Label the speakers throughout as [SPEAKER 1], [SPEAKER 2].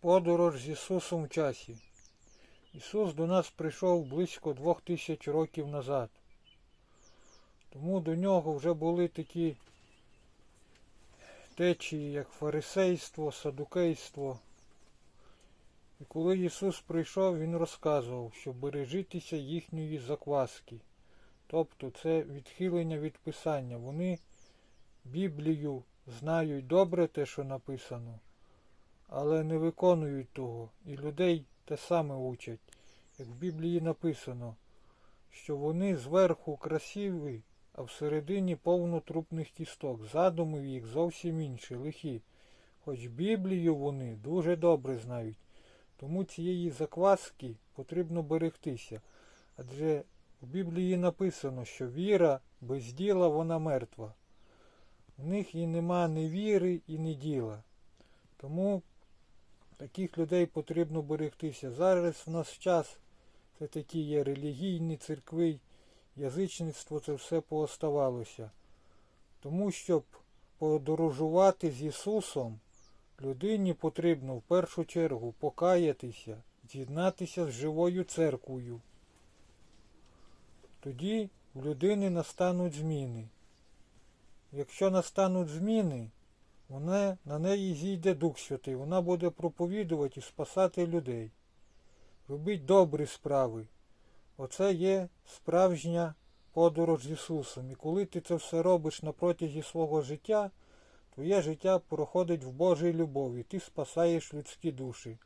[SPEAKER 1] Подорож з Ісусом в часі. Ісус до нас прийшов близько двох тисяч років назад. Тому до нього вже були такі течії, як фарисейство, садукейство. І коли Ісус прийшов, Він розказував, що бережітеся їхньої закваски. Тобто це відхилення від Писання. Вони Біблію знають добре те, що написано, але не виконують того. І людей те саме учать. Як в Біблії написано, що вони зверху красиві, а всередині повно трупних кісток. Задуми їх зовсім інші, лихі. Хоч Біблію вони дуже добре знають. Тому цієї закваски потрібно берегтися. Адже в Біблії написано, що віра без діла вона мертва. В них і нема ні віри, і ні діла. Тому таких людей потрібно берегтися. Зараз в нас час це такі є релігійні церкви, язичництво це все пооставалося. Тому, щоб подорожувати з Ісусом, людині потрібно в першу чергу покаятися, з'єднатися з живою церквою. Тоді в людини настануть зміни. Якщо настануть зміни, вона, на неї зійде Дух Святий, вона буде проповідувати і спасати людей. Робіть добрі справи. Оце є справжня подорож з Ісусом. І коли ти це все робиш на протязі свого життя, твоє життя проходить в Божій любові, ти спасаєш людські душі.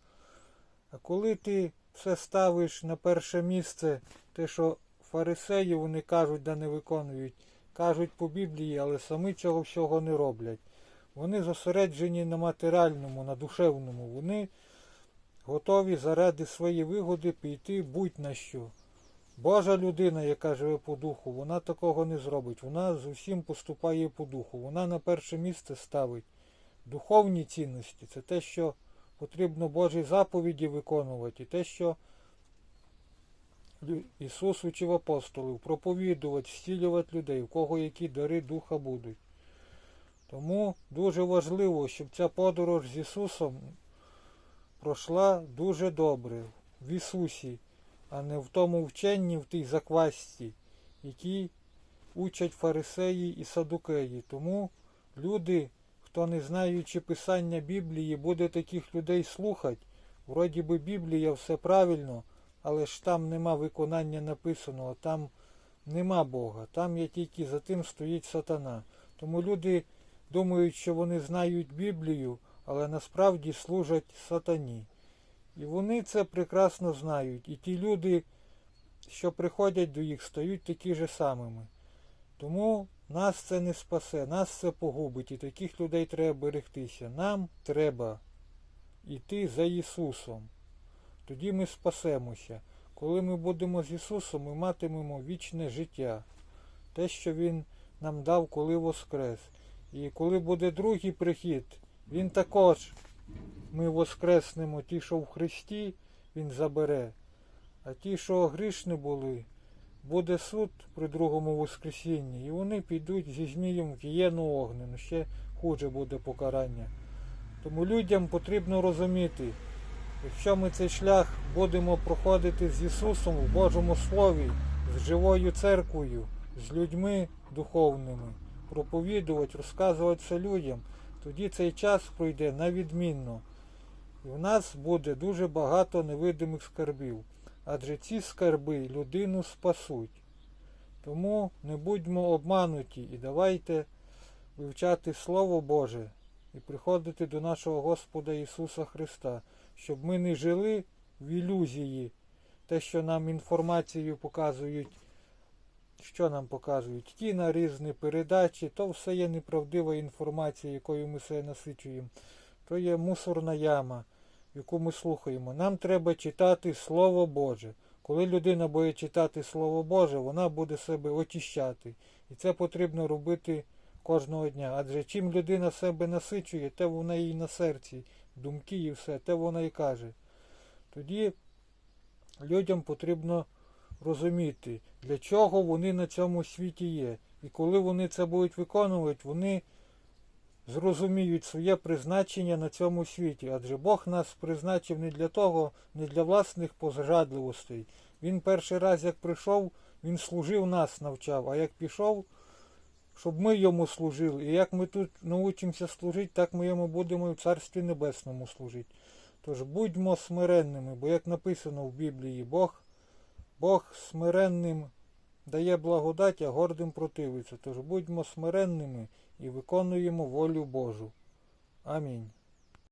[SPEAKER 1] А коли ти все ставиш на перше місце, те, що фарисеї вони кажуть, да не виконують, кажуть по Біблії, але самі цього всього не роблять. Вони зосереджені на матеріальному, на душевному. Вони готові заради своєї вигоди піти будь-на що. Божа людина, яка живе по духу, вона такого не зробить. Вона з усім поступає по духу. Вона на перше місце ставить духовні цінності. Це те, що потрібно Божі заповіді виконувати, і те, що Ісус учив апостолів, проповідувати, зцілювати людей, у кого які дари духа будуть. Тому дуже важливо, щоб ця подорож з Ісусом пройшла дуже добре в Ісусі, а не в тому вченні, в тій заквасці, які учать фарисеї і садукеї. Тому люди, хто не знаючи писання Біблії, буде таких людей слухати. Вроді би Біблія все правильно, але ж там нема виконання написаного, там нема Бога, там є тільки за тим стоїть сатана. Тому люди думають, що вони знають Біблію, але насправді служать сатані. І вони це прекрасно знають. І ті люди, що приходять до їх, стають такі ж самими. Тому нас це не спасе, нас це погубить, і таких людей треба берегтися. Нам треба йти за Ісусом. Тоді ми спасемося. Коли ми будемо з Ісусом, ми матимемо вічне життя. Те, що Він нам дав, коли воскрес. І коли буде другий прихід, Він також ми воскреснемо ті, що в Христі, Він забере. А ті, що грішні були, буде суд при другому воскресінні, і вони підуть зі змієм в гієну огнену. Ще хуже буде покарання. Тому людям потрібно розуміти, якщо ми цей шлях будемо проходити з Ісусом в Божому Слові, з живою церквою, з людьми духовними, проповідувати, розказувати це людям, тоді цей час пройде на відмінно. І в нас буде дуже багато невидимих скарбів. Адже ці скарби людину спасуть. Тому не будьмо обмануті і давайте вивчати Слово Боже і приходити до нашого Господа Ісуса Христа, щоб ми не жили в ілюзії, те, що нам інформацію показують, що нам показують, кіна різні передачі, то все є неправдива інформація, якою ми себе насичуємо. То є мусорна яма, яку ми слухаємо. Нам треба читати Слово Боже. Коли людина буде читати Слово Боже, вона буде себе очищати. І це потрібно робити кожного дня. Адже чим людина себе насичує, те вона їй на серці, думки і все, те вона і каже. Тоді людям потрібно розуміти, для чого вони на цьому світі є. І коли вони це будуть виконувати, вони зрозуміють своє призначення на цьому світі. Адже Бог нас призначив не для того, не для власних пожадливостей. Він перший раз, як прийшов, він служив нас, навчав, а як пішов, щоб ми йому служили. І як ми тут научимося служити, так ми йому будемо і в Царстві Небесному служити. Тож будьмо смиренними, бо як написано в Біблії, Бог, Бог смиренним дає благодать, а гордим противиться. Тож будьмо смиренними і виконуємо волю Божу. Амінь.